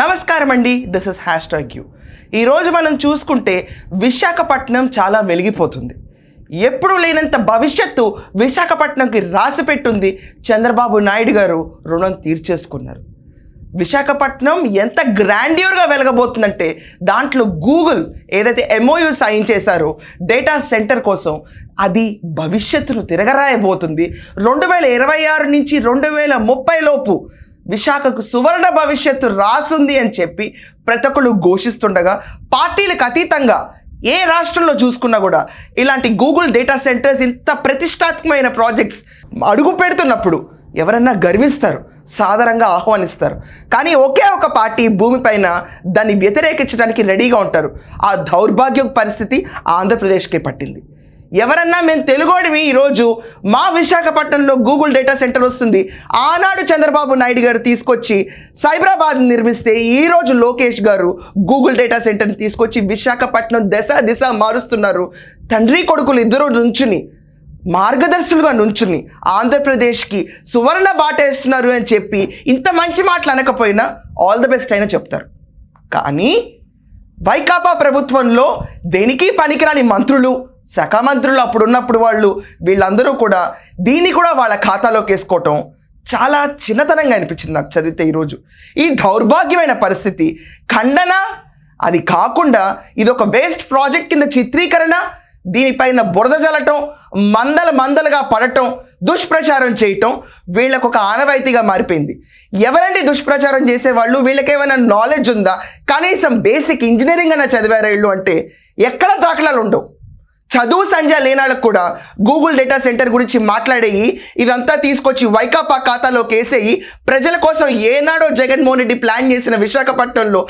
నమస్కారం అండి this is hashtag you ఈరోజు మనం చూసుకుంటే విశాఖపట్నం చాలా వెలిగిపోతుంది. ఎప్పుడు లేనంత భవిష్యత్తు విశాఖపట్నంకి రాసి పెట్టుంది చంద్రబాబు నాయుడు గారు రుణం తీర్చేసుకున్నారు. విశాఖపట్నం ఎంత గ్రాండ్యూర్గా వెలగబోతుందంటే దాంట్లో గూగుల్ ఏదైతే ఎంఓయూ సైన్ చేశారో డేటా సెంటర్ కోసం అది భవిష్యత్తును తిరగరాయబోతుంది. రెండు వేల ఇరవై ఆరు నుంచి రెండు వేల ముప్పై లోపు విశాఖకు సువర్ణ భవిష్యత్తు రాసుంది అని చెప్పి ప్రతి ఒక్కళ్ళు ఘోషిస్తుండగా పార్టీలకు అతీతంగా ఏ రాష్ట్రంలో చూసుకున్నా కూడా ఇలాంటి గూగుల్ డేటా సెంటర్స్ ఇంత ప్రతిష్టాత్మకమైన ప్రాజెక్ట్స్ అడుగు పెడుతున్నప్పుడు ఎవరన్నా గర్విస్తారు సాధారణంగా ఆహ్వానిస్తారు. కానీ ఒకే ఒక పార్టీ భూమిపైన దాన్ని వ్యతిరేకించడానికి రెడీగా ఉంటారు. ఆ దౌర్భాగ్య పరిస్థితి ఆంధ్రప్రదేశ్కే పట్టింది. ఎవరన్నా మేము తెలుగోడివి ఈరోజు మా విశాఖపట్నంలో గూగుల్ డేటా సెంటర్ వస్తుంది. ఆనాడు చంద్రబాబు నాయుడు గారు తీసుకొచ్చి సైబరాబాద్ నిర్మిస్తే ఈరోజు లోకేష్ గారు గూగుల్ డేటా సెంటర్ని తీసుకొచ్చి విశాఖపట్నం దశ దిశ మారుస్తున్నారు. తండ్రి కొడుకులు ఇద్దరు నుంచుని మార్గదర్శులుగా నుంచుని ఆంధ్రప్రదేశ్కి సువర్ణ బాటేస్తున్నారు అని చెప్పి ఇంత మంచి మాటలు అనకపోయినా ఆల్ ద బెస్ట్ అయినా చెప్తారు. కానీ వైకాపా ప్రభుత్వంలో దేనికి పనికిరాని మంత్రులు శాఖ మంత్రులు అప్పుడు ఉన్నప్పుడు వాళ్ళు వీళ్ళందరూ కూడా దీన్ని కూడా వాళ్ళ ఖాతాలోకి వేసుకోవటం చాలా చిన్నతనంగా అనిపించింది నాకు చదివితే ఈరోజు. ఈ దౌర్భాగ్యమైన పరిస్థితి ఖండన అది కాకుండా ఇది ఒక వేస్ట్ ప్రాజెక్ట్ కింద చిత్రీకరణ దీనిపైన బురద జల్లటం మందల మందలుగా పడటం దుష్ప్రచారం చేయటం వీళ్ళకు ఒక ఆనవాయితీగా మారిపోయింది. ఎవరండి దుష్ప్రచారం చేసేవాళ్ళు? వీళ్ళకేమైనా నాలెడ్జ్ ఉందా? కనీసం బేసిక్ ఇంజనీరింగ్ అన్న చదివారు వీళ్ళు అంటే ఎక్కడ దాఖలాలు ఉండవు. చదువు సంధ్య లేనాళ్ళకు కూడా గూగుల్ డేటా సెంటర్ గురించి మాట్లాడేయి ఇదంతా తీసుకొచ్చి వైకాపా ఖాతాలోకి వేసేయి. ప్రజల కోసం ఏనాడో జగన్మోహన్ రెడ్డి ప్లాన్ చేసిన విశాఖపట్నంలో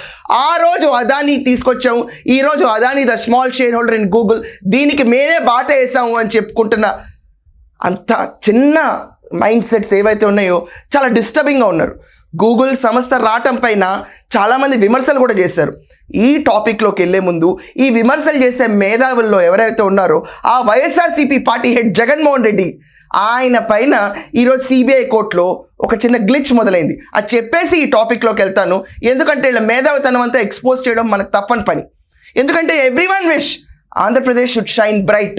ఆ రోజు అదాని తీసుకొచ్చాము ఈ రోజు Adani the small shareholder in Google. దీనికి మేమే బాట వేసాము అని చెప్పుకుంటున్న అంత చిన్న మైండ్ సెట్స్ ఏవైతే ఉన్నాయో చాలా డిస్టర్బింగ్గా ఉన్నారు. గూగుల్ సంస్థ రావటం పైన చాలామంది విమర్శలు కూడా చేశారు. ఈ టాపిక్లోకి వెళ్ళే ముందు ఈ విమర్శలు చేసే మేధావుల్లో ఎవరైతే ఉన్నారో ఆ YSRCP party head Jaganmohan Reddy ఆయన పైన ఈరోజు సిబిఐ కోర్టులో ఒక చిన్న గ్లిచ్ మొదలైంది. అది చెప్పేసి ఈ టాపిక్లోకి వెళ్తాను. ఎందుకంటే ఇలా మేధావితనం అంతా ఎక్స్పోజ్ చేయడం మనకు తప్పని పని. ఎందుకంటే everyone wish Andhra Pradesh should shine bright.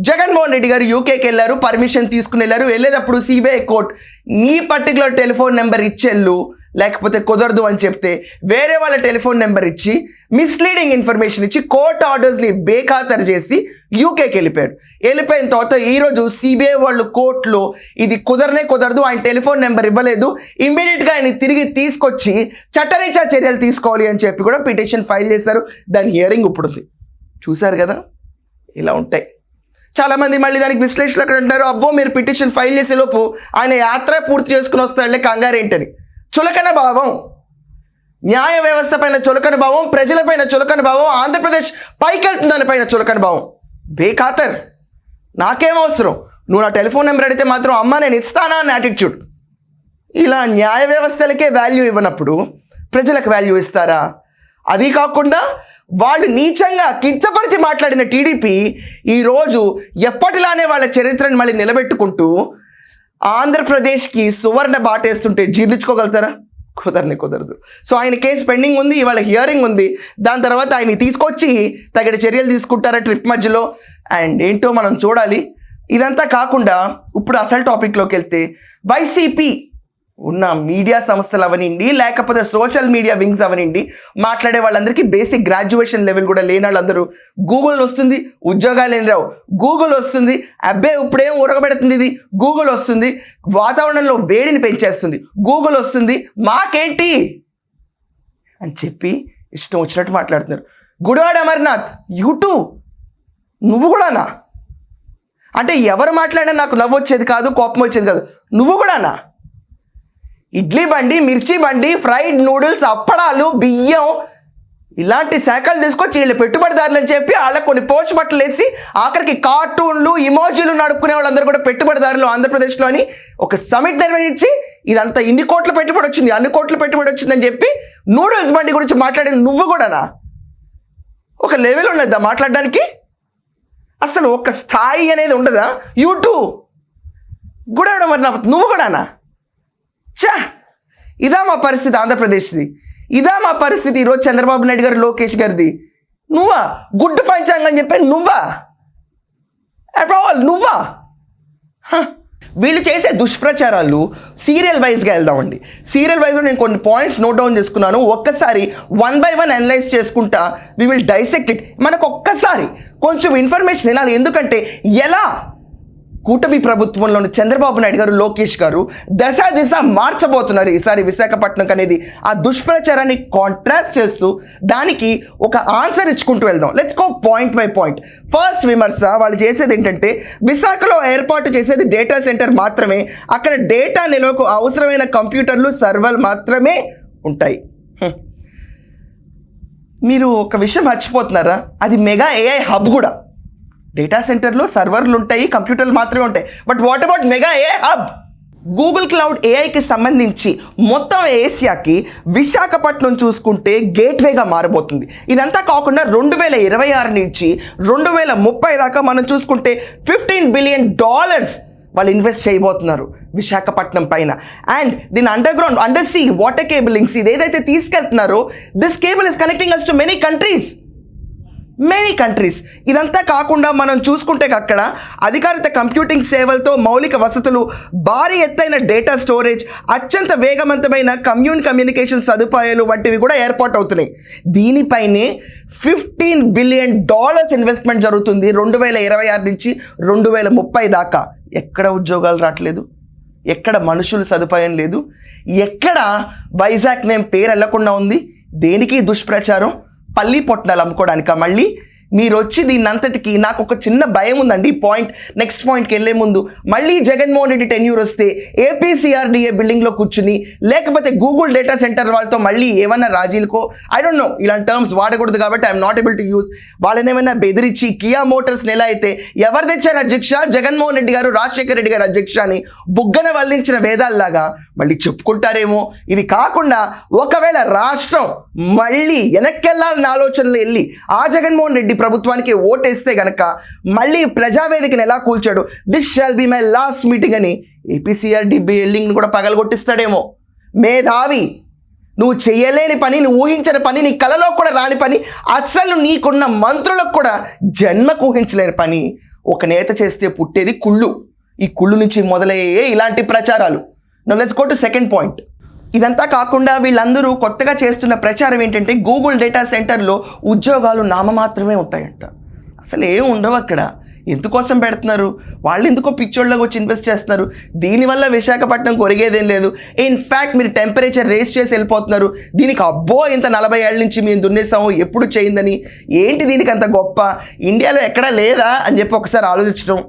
Jaganmohan Reddy గారు యూకేకి వెళ్ళారు పర్మిషన్ తీసుకుని వెళ్ళారు. వెళ్ళేటప్పుడు సిబిఐ కోర్ట్ నీ పర్టికులర్ టెలిఫోన్ నెంబర్ ఇచ్చెళ్ళు లేకపోతే కుదరదు అని చెప్తే వేరే వాళ్ళ టెలిఫోన్ నెంబర్ ఇచ్చి మిస్లీడింగ్ ఇన్ఫర్మేషన్ ఇచ్చి కోర్ట్ ఆర్డర్స్ని బేఖాతరు చేసి యూకేకి వెళ్ళిపోయాడు. వెళ్ళిపోయిన తర్వాత ఈరోజు సిబిఐ వాళ్ళు కోర్టులో ఇది కుదరనే కుదరదు ఆయన టెలిఫోన్ నెంబర్ ఇవ్వలేదు. ఇమ్మీడియట్గా ఆయన తిరిగి తీసుకొచ్చి చట్టరీత్యా చర్యలు తీసుకోవాలి అని చెప్పి కూడా పిటిషన్ ఫైల్ చేశారు. దాని హియరింగ్ ఇప్పుడు ఉంది. చూశారు కదా? ఇలా ఉంటాయి. చాలామంది మళ్ళీ దానికి విశ్లేషణలు అక్కడ అంటారు అబ్బో మీరు పిటిషన్ ఫైల్ చేసే లోపు ఆయన యాత్ర పూర్తి చేసుకుని వస్తాడులే కంగారేంటని చులకన భావం. న్యాయ వ్యవస్థ పైన చులకన భావం ప్రజలపైన చులకన భావం ఆంధ్రప్రదేశ్ పైకి వెళ్తుంది దానిపైన చులకన భావం. బేఖాతర్. నాకేం అవసరం? నువ్వు నా టెలిఫోన్ నెంబర్ అడిగితే మాత్రం అమ్మ నేను ఇస్తానా? అని యాటిట్యూడ్ ఇలా న్యాయ వ్యవస్థలకే వాల్యూ ఇవ్వనప్పుడు ప్రజలకు వాల్యూ ఇస్తారా? అది కాకుండా వాళ్ళు నీచంగా కించపరిచి మాట్లాడిన టీడీపీ ఈరోజు ఎప్పటిలానే వాళ్ళ చరిత్రను మళ్ళీ నిలబెట్టుకుంటూ ఆంధ్రప్రదేశ్కి సువర్ణ బాటేస్తుంటే జీర్ణించుకోగలుగుతారా? కుదరని కుదరదు. సో ఆయన కేసు పెండింగ్ ఉంది ఇవాళ హియరింగ్ ఉంది. దాని తర్వాత ఆయన తీసుకొచ్చి తగిన చర్యలు తీసుకుంటారా ట్రిప్ మధ్యలో? అండ్ ఏంటో మనం చూడాలి. ఇదంతా కాకుండా ఇప్పుడు అసలు టాపిక్లోకి వెళ్తే వైసీపీ ఉన్న మీడియా సంస్థలు అవనండి లేకపోతే సోషల్ మీడియా వింగ్స్ అవనండి మాట్లాడే వాళ్ళందరికీ బేసిక్ గ్రాడ్యుయేషన్ లెవెల్ కూడా లేని వాళ్ళందరూ గూగుల్ వస్తుంది ఉద్యోగాలు ఏం రావు గూగుల్ వస్తుంది అబ్బే ఇప్పుడేం ఉరగబెడుతుంది ఇది? గూగుల్ వస్తుంది వాతావరణంలో వేడిని పెంచేస్తుంది. గూగుల్ వస్తుంది మాకేంటి? అని చెప్పి ఇష్టం వచ్చినట్టు మాట్లాడుతున్నారు. గుడివాడ అమర్నాథ్. యూట్యూబ్ నువ్వు కూడానా? అంటే ఎవరు మాట్లాడినా నాకు నవ్వు వచ్చేది కాదు కోపం వచ్చేది కాదు. నువ్వు కూడానా? ఇడ్లీ బండి మిర్చి బండి ఫ్రైడ్ నూడిల్స్ అప్పడాలు బియ్యం ఇలాంటి శాఖలు తీసుకొచ్చి వీళ్ళు పెట్టుబడిదారులు అని చెప్పి వాళ్ళకి కొన్ని పోస్ట్ బట్టలు వేసి ఆఖరికి కార్టూన్లు ఇమోజీలు నడుపుకునే వాళ్ళందరూ కూడా పెట్టుబడిదారులు ఆంధ్రప్రదేశ్లోని ఒక సమిట్ నిర్వహించి ఇదంతా ఇన్ని కోట్ల పెట్టుబడి వచ్చింది అన్ని కోట్ల పెట్టుబడి వచ్చిందని చెప్పి నూడిల్స్ బండి గురించి మాట్లాడిన నువ్వు కూడానా? ఒక లెవెల్ ఉండదా మాట్లాడడానికి? అసలు ఒక స్థాయి అనేది ఉండదా? యూట్యూబ్ గుడవడం మరి నువ్వు కూడానా? చా ఇదా మా పరిస్థితి ఆంధ్రప్రదేశ్ది. ఇదా మా పరిస్థితి ఈరోజు చంద్రబాబు నాయుడు గారు లోకేష్ గారిది. నువ్వా? గుడ్డు పంచాంగం చెప్పి నువ్వా? After నువ్వా? హ. వీళ్ళు చేసే దుష్ప్రచారాలు సీరియల్ వైజ్గా వెళ్దామండి. సీరియల్ వైజ్లో నేను కొన్ని పాయింట్స్ నోట్ డౌన్ చేసుకున్నాను. ఒక్కసారి వన్ బై వన్ అనలైజ్ చేసుకుంటా వి విల్ డైసెక్ట్ ఇట్. మనకు ఒక్కసారి కొంచెం ఇన్ఫర్మేషన్ వినాలి. ఎందుకంటే ఎలా కూటమి ప్రభుత్వంలోని చంద్రబాబు నాయుడు గారు లోకేష్ గారు దశ దిశ మార్చబోతున్నారు. ఈసారి విశాఖపట్నం అనేది ఆ దుష్ప్రచారాన్ని కాంట్రాస్ట్ చేస్తూ దానికి ఒక ఆన్సర్ ఇచ్చుకుంటూ వెళ్దాం. Let's go point by point first విమర్శ వాళ్ళు చేసేది ఏంటంటే విశాఖలో ఏర్పాటు చేసేది డేటా సెంటర్ మాత్రమే. అక్కడ డేటా నిల్వకు అవసరమైన కంప్యూటర్లు సర్వర్లు మాత్రమే ఉంటాయి. మీరు ఒక విషయం మర్చిపోతున్నారా? అది మెగా ఏఐ హబ్ కూడా. డేటా సెంటర్లో సర్వర్లు ఉంటాయి కంప్యూటర్లు మాత్రమే ఉంటాయి. But what about mega A hub Google cloud ఏఐకి సంబంధించి మొత్తం ఏషియాకి విశాఖపట్నం చూసుకుంటే గేట్వేగా మారబోతుంది. ఇదంతా కాకుండా రెండు వేల ఇరవై ఆరు నుంచి రెండు వేల ముప్పై దాకా మనం చూసుకుంటే ఫిఫ్టీన్ బిలియన్ డాలర్స్ వాళ్ళు ఇన్వెస్ట్ చేయబోతున్నారు విశాఖపట్నం పైన. అండ్ దీని underground under sea water cablings ఇది ఏదైతే తీసుకెళ్తున్నారో this cable is connecting us to many countries many countries ఇదంతా కాకుండా మనం చూసుకుంటే అక్కడ అధికారిత కంప్యూటింగ్ సేవలతో మౌలిక వసతులు భారీ ఎత్తైన డేటా స్టోరేజ్ అత్యంత వేగవంతమైన కమ్యూన్ కమ్యూనికేషన్ సదుపాయాలు వంటివి కూడా ఏర్పాటు అవుతున్నాయి. దీనిపైనే ఫిఫ్టీన్ బిలియన్ డాలర్స్ ఇన్వెస్ట్మెంట్ జరుగుతుంది రెండు వేల ఇరవై ఆరు నుంచి రెండు వేల ముప్పై దాకా. ఎక్కడ ఉద్యోగాలు రావట్లేదు. ఎక్కడ మనుషులు సదుపాయం లేదు. ఎక్కడ వైజాగ్ నేమ్ పేరు వెళ్ళకుండా ఉంది. దేనికి దుష్ప్రచారం? పల్లి పొట్నాలు అమ్ముకోవడానిక మళ్ళీ? మీరు వచ్చి దీని అంతటికి నాకు ఒక చిన్న భయం ఉందండి పాయింట్ నెక్స్ట్ పాయింట్కి వెళ్ళే ముందు. మళ్ళీ జగన్మోహన్ రెడ్డి టెన్యూర్ వస్తే ఏపీసీఆర్డీఏ బిల్డింగ్లో కూర్చుని లేకపోతే గూగుల్ డేటా సెంటర్ వాళ్ళతో మళ్ళీ ఏమైనా రాజీలకో? ఐ డోంట్ నో ఇలాంటి టర్మ్స్ వాడకూడదు కాబట్టి I'm not able to use వాళ్ళని ఏమైనా బెదిరించి కియా మోటార్స్ని ఎలా అయితే ఎవరు తెచ్చారు అధ్యక్ష? జగన్మోహన్ రెడ్డి గారు రాజశేఖర రెడ్డి గారు అధ్యక్ష అని బుగ్గన వల్లించిన వేదాల్లాగా మళ్ళీ చెప్పుకుంటారేమో? ఇది కాకుండా ఒకవేళ రాష్ట్రం మళ్ళీ వెనక్కెళ్ళాలన్న ఆలోచనలు వెళ్ళి ఆ జగన్మోహన్ రెడ్డి ప్రభుత్వానికి ఓటేస్తే గనక మళ్ళీ ప్రజావేదికను ఎలా కూల్చాడు? This shall be my last meeting అని ఏపీసీఆర్డి బిల్డింగ్ని కూడా పగలగొట్టిస్తాడేమో. మేధావి నువ్వు చేయలేని పని నువ్వు ఊహించని పని నీ కలలో కూడా రాని పని అస్సలు నీకున్న మంత్రులకు కూడా జన్మకు ఊహించలేని పని ఒక నేత చేస్తే పుట్టేది కుళ్ళు. ఈ కుళ్ళు నుంచి మొదలయ్యే ఇలాంటి ప్రచారాలు. No let's go to second point ఇదంతా కాకుండా వీళ్ళందరూ కొత్తగా చేస్తున్న ప్రచారం ఏంటంటే గూగుల్ డేటా సెంటర్లో ఉద్యోగాలు నామమాత్రమే ఉంటాయంట. అసలు ఏం ఉండవు అక్కడ. ఎందుకోసం పెడుతున్నారు? వాళ్ళు ఎందుకో పిచ్చోళ్ళకి వచ్చి ఇన్వెస్ట్ చేస్తున్నారు. దీనివల్ల విశాఖపట్నం కొరిగేదేం లేదు. ఇన్ఫ్యాక్ట్ మీరు టెంపరేచర్ రేస్ చేసి వెళ్ళిపోతున్నారు. దీనికి అబ్బో ఇంత నలభై ఏళ్ళ నుంచి మేము దున్నేసాము ఎప్పుడు చేయిందని. ఏంటి దీనికి అంత గొప్ప? ఇండియాలో ఎక్కడా లేదా అని చెప్పి ఒకసారి ఆలోచించడం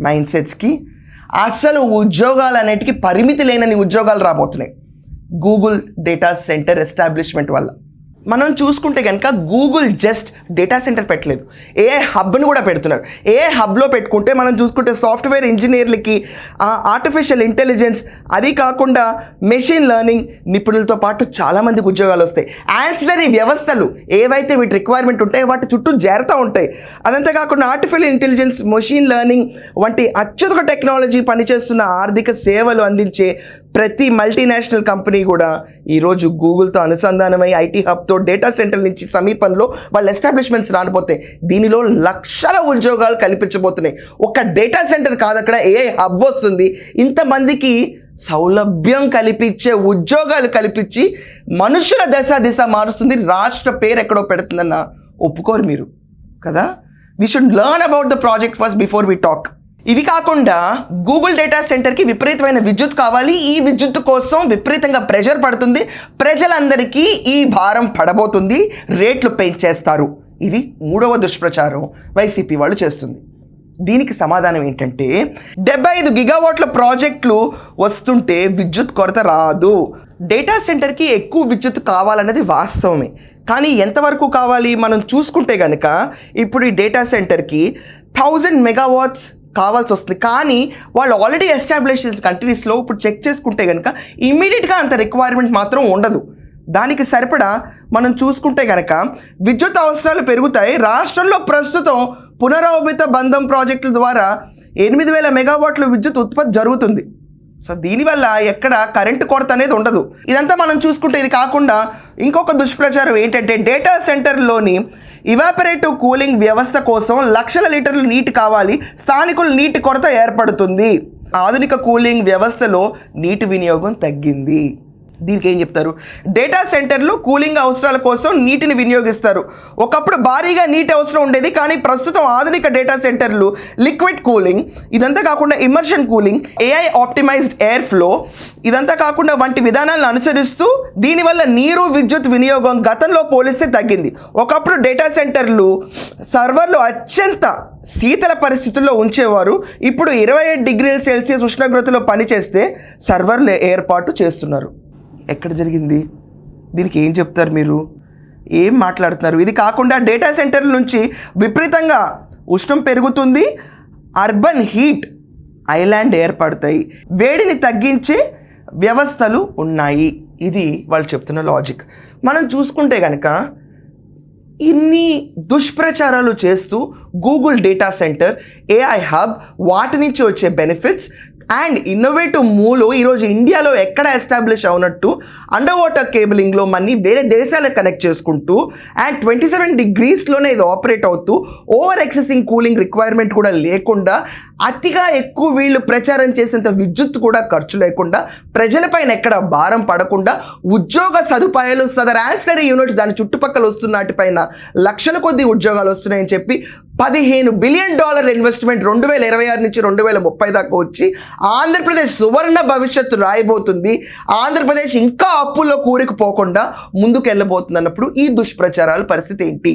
మైండ్ సెట్స్కి అసలు ఉద్యోగాలు అనేటికి పరిమితి లేనని ఉద్యోగాలు రాబోతున్నాయి. గూగుల్ డేటా సెంటర్ ఎస్టాబ్లిష్మెంట్ వల్ల. మనం చూసుకుంటే కనుక గూగుల్ జస్ట్ డేటా సెంటర్ పెట్టలేదు. ఏ హబ్ను కూడా పెడుతున్నారు. ఏ హబ్లో పెట్టుకుంటే మనం చూసుకుంటే సాఫ్ట్వేర్ ఇంజనీర్లకి ఆర్టిఫిషియల్ ఇంటెలిజెన్స్ అది కాకుండా మెషిన్ లెర్నింగ్ నిపుణులతో పాటు చాలామందికి ఉద్యోగాలు వస్తాయి. యాన్సిలరీ వ్యవస్థలు ఏవైతే వీటి రిక్వైర్మెంట్ ఉంటాయో వాటి చుట్టూ చేరుతూ ఉంటాయి. అదంతా కాకుండా ఆర్టిఫిషియల్ ఇంటెలిజెన్స్ మెషిన్ లెర్నింగ్ వంటి అత్యధిక టెక్నాలజీ పనిచేస్తున్న ఆర్థిక సేవలు అందించే ప్రతి మల్టీనేషనల్ కంపెనీ కూడా ఈరోజు గూగుల్తో అనుసంధానమై ఐటీ హబ్తో డేటా సెంటర్ నుంచి సమీపంలో వాళ్ళ ఎస్టాబ్లిష్మెంట్స్ రానిపోతాయి దీనిలో లక్షల ఉద్యోగాలు కల్పించబోతున్నాయి. ఒక డేటా సెంటర్ కాదు అక్కడ ఏ హబ్ వస్తుంది? ఇంతమందికి సౌలభ్యం కల్పించే ఉద్యోగాలు కల్పించి మనుషుల దశ దిశ మారుస్తుంది. రాష్ట్ర పేరు ఎక్కడో పెడుతుందన్న ఒప్పుకోరు మీరు కదా? We should learn about the project first before we talk ఇది కాకుండా గూగుల్ డేటా సెంటర్కి విపరీతమైన విద్యుత్ కావాలి. ఈ విద్యుత్ కోసం విపరీతంగా ప్రెషర్ పడుతుంది. ప్రజలందరికీ ఈ భారం పడబోతుంది. రేట్లు పెంచేస్తారు. ఇది మూడవ దుష్ప్రచారం వైసీపీ వాళ్ళు చేస్తుంది. దీనికి సమాధానం ఏంటంటే డెబ్బై ఐదు గిగావాట్ల ప్రాజెక్టులు వస్తుంటే విద్యుత్ కొరత రాదు. డేటా సెంటర్కి ఎక్కువ విద్యుత్ కావాలన్నది వాస్తవమే. కానీ ఎంతవరకు కావాలి? మనం చూసుకుంటే కనుక ఇప్పుడు ఈ డేటా సెంటర్కి థౌజండ్ మెగావాట్స్ కావాల్సి వస్తుంది కానీ వాళ్ళు ఆల్రెడీ ఎస్టాబ్లిష్ చేసిన కంట్రీస్లో ఇప్పుడు చెక్ చేసుకుంటే కనుక ఇమీడియట్గా అంత రిక్వైర్మెంట్ మాత్రం ఉండదు. దానికి సరిపడా మనం చూసుకుంటే కనుక విద్యుత్ అవసరాలు పెరుగుతాయి. రాష్ట్రంలో ప్రస్తుతం పునరావృత బంధం ప్రాజెక్టుల ద్వారా ఎనిమిది వేల మెగావాట్ల విద్యుత్ ఉత్పత్తి జరుగుతుంది. సో దీనివల్ల ఎక్కడ కరెంటు కొరత అనేది ఉండదు. ఇదంతా మనం చూసుకుంటే ఇది కాకుండా ఇంకొక దుష్ప్రచారం ఏంటంటే డేటా సెంటర్లోని ఇవాపరేటివ్ కూలింగ్ వ్యవస్థ కోసం లక్షల లీటర్లు నీటి కావాలి స్థానికులు నీటి కొరత ఏర్పడుతుంది. ఆధునిక కూలింగ్ వ్యవస్థలో నీటి వినియోగం తగ్గింది. దీనికి ఏం చెప్తారు? డేటా సెంటర్లు కూలింగ్ అవసరాల కోసం నీటిని వినియోగిస్తారు. ఒకప్పుడు భారీగా నీటి అవసరం ఉండేది కానీ ప్రస్తుతం ఆధునిక డేటా సెంటర్లు లిక్విడ్ కూలింగ్ ఇదంతా కాకుండా immersion cooling AI optimised airflow ఇదంతా కాకుండా వంటి విధానాలను అనుసరిస్తూ దీనివల్ల నీరు విద్యుత్ వినియోగం గతంలో పోలిస్తే తగ్గింది. ఒకప్పుడు డేటా సెంటర్లు సర్వర్లు అత్యంత శీతల పరిస్థితుల్లో ఉంచేవారు. ఇప్పుడు ఇరవై ఏడు డిగ్రీల సెల్సియస్ ఉష్ణోగ్రతలో పనిచేస్తే సర్వర్లు ఏర్పాటు చేస్తున్నారు. ఎక్కడ జరిగింది? దీనికి ఏం చెప్తారు మీరు? ఏం మాట్లాడుతున్నారు? ఇది కాకుండా డేటా సెంటర్ల నుంచి విపరీతంగా ఉష్ణం పెరుగుతుంది అర్బన్ హీట్ ఐలాండ్ ఏర్పడతాయి. వేడిని తగ్గించే వ్యవస్థలు ఉన్నాయి. ఇది వాళ్ళు చెప్తున్న లాజిక్ మనం చూసుకుంటే కనుక ఇన్ని దుష్ప్రచారాలు చేస్తూ Google data centre AI hub వాటి నుంచి వచ్చే బెనిఫిట్స్ అండ్ ఇన్నోవేటివ్ మూలు ఈరోజు ఇండియాలో ఎక్కడ ఎస్టాబ్లిష్ అవునట్టు అండర్ వాటర్ కేబులింగ్లో మనీ వేరే దేశాలకు కనెక్ట్ చేసుకుంటూ అండ్ ట్వంటీ సెవెన్ డిగ్రీస్లోనే ఇది ఆపరేట్ అవుతూ ఓవర్ ఎక్సెసింగ్ కూలింగ్ రిక్వైర్మెంట్ కూడా లేకుండా అతిగా ఎక్కువ వీళ్ళు ప్రచారం చేసేంత విద్యుత్ కూడా ఖర్చు లేకుండా ప్రజలపైన ఎక్కడ భారం పడకుండా ఉద్యోగ సదుపాయాలు సదర్ ఆన్సరీ యూనిట్స్ దాని చుట్టుపక్కల వస్తున్నాటి పైన లక్షల కొద్ది ఉద్యోగాలు వస్తున్నాయని చెప్పి పదిహేను బిలియన్ డాలర్ ఇన్వెస్ట్మెంట్ రెండు వేల ఇరవై ఆరు నుంచి రెండు వేల ముప్పై దాకా వచ్చి ఆంధ్రప్రదేశ్ సువర్ణ భవిష్యత్తు రాయబోతుంది. ఆంధ్రప్రదేశ్ ఇంకా అప్పుల్లో కూరుకుపోకుండా ముందుకు వెళ్ళబోతుంది అన్నప్పుడు ఈ దుష్ప్రచారాల పరిస్థితి ఏంటి?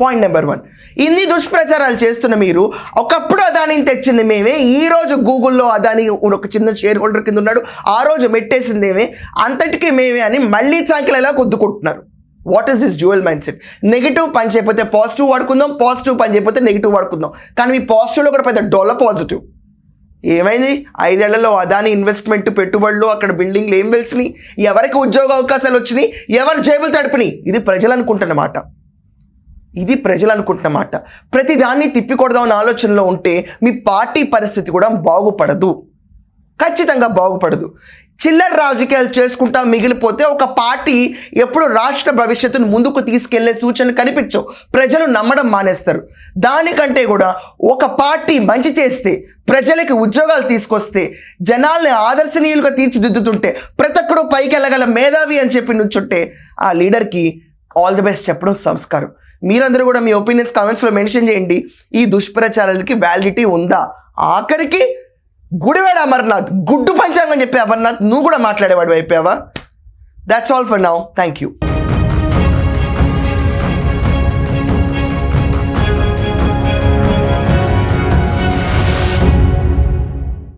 పాయింట్ నెంబర్ వన్ ఇన్ని దుష్ప్రచారాలు చేస్తున్న మీరు ఒకప్పుడు అదానిని తెచ్చింది మేమే ఈ రోజు గూగుల్లో అదాని ఒక చిన్న షేర్ హోల్డర్ కింద ఉన్నాడు ఆ రోజు మెట్టేసింది మేమే అంతటికీ మేమే అని మళ్ళీ చాకిలు ఎలా కొద్దుకుంటున్నారు what is this dual mindset negative పని చేయకపోతే పాజిటివ్ వాడుకుందాం పాజిటివ్ పని చేయకపోతే నెగిటివ్ వాడుకుందాం. కానీ మీ పాజిటివ్లో కూడా పెద్ద డొల్ల పాజిటివ్ ఏమైంది? ఐదేళ్ళలో అదాని ఇన్వెస్ట్మెంట్ పెట్టుబడులు అక్కడ బిల్డింగ్లు ఏం వెలిసినాయి? ఎవరికి ఉద్యోగ అవకాశాలు వచ్చినాయి? ఎవరి జేబులు తడిపినాయి? ఇది ప్రజలు అనుకుంటున్నమాట ఇది ప్రజలు అనుకుంటున్నమాట ప్రతిదాన్ని తిప్పికొడదామన్న ఆలోచనలో ఉంటే మీ పార్టీ పరిస్థితి కూడా బాగుపడదు. ఖచ్చితంగా బాగుపడదు. చిల్లర రాజకీయాలు చేసుకుంటా మిగిలిపోతే ఒక పార్టీ ఎప్పుడు రాష్ట్ర భవిష్యత్తును ముందుకు తీసుకెళ్ళే సూచనలు కనిపించవు. ప్రజలు నమ్మడం మానేస్తారు. దానికంటే కూడా ఒక పార్టీ మంచి చేస్తే ప్రజలకి ఉద్యోగాలు తీసుకొస్తే జనాల్ని ఆదర్శనీయులుగా తీర్చిదిద్దుతుంటే ప్రతి ఒక్కడు పైకి వెళ్ళగల మేధావి అని చెప్పి నుంచుంటే ఆ లీడర్కి ఆల్ ది బెస్ట్ చెప్పడం సంస్కారం. మీరందరూ కూడా మీ ఒపీనియన్స్ కామెంట్స్లో మెన్షన్ చేయండి. ఈ దుష్ప్రచారాలకి వ్యాలిడిటీ ఉందా? ఆఖరికి గుడివాడ అమర్నాథ్ గుడ్డు పంచాంగం చెప్పే అమర్నాథ్ నువ్వు కూడా మాట్లాడేవాడు అయిపోయావా? That's all for now thank you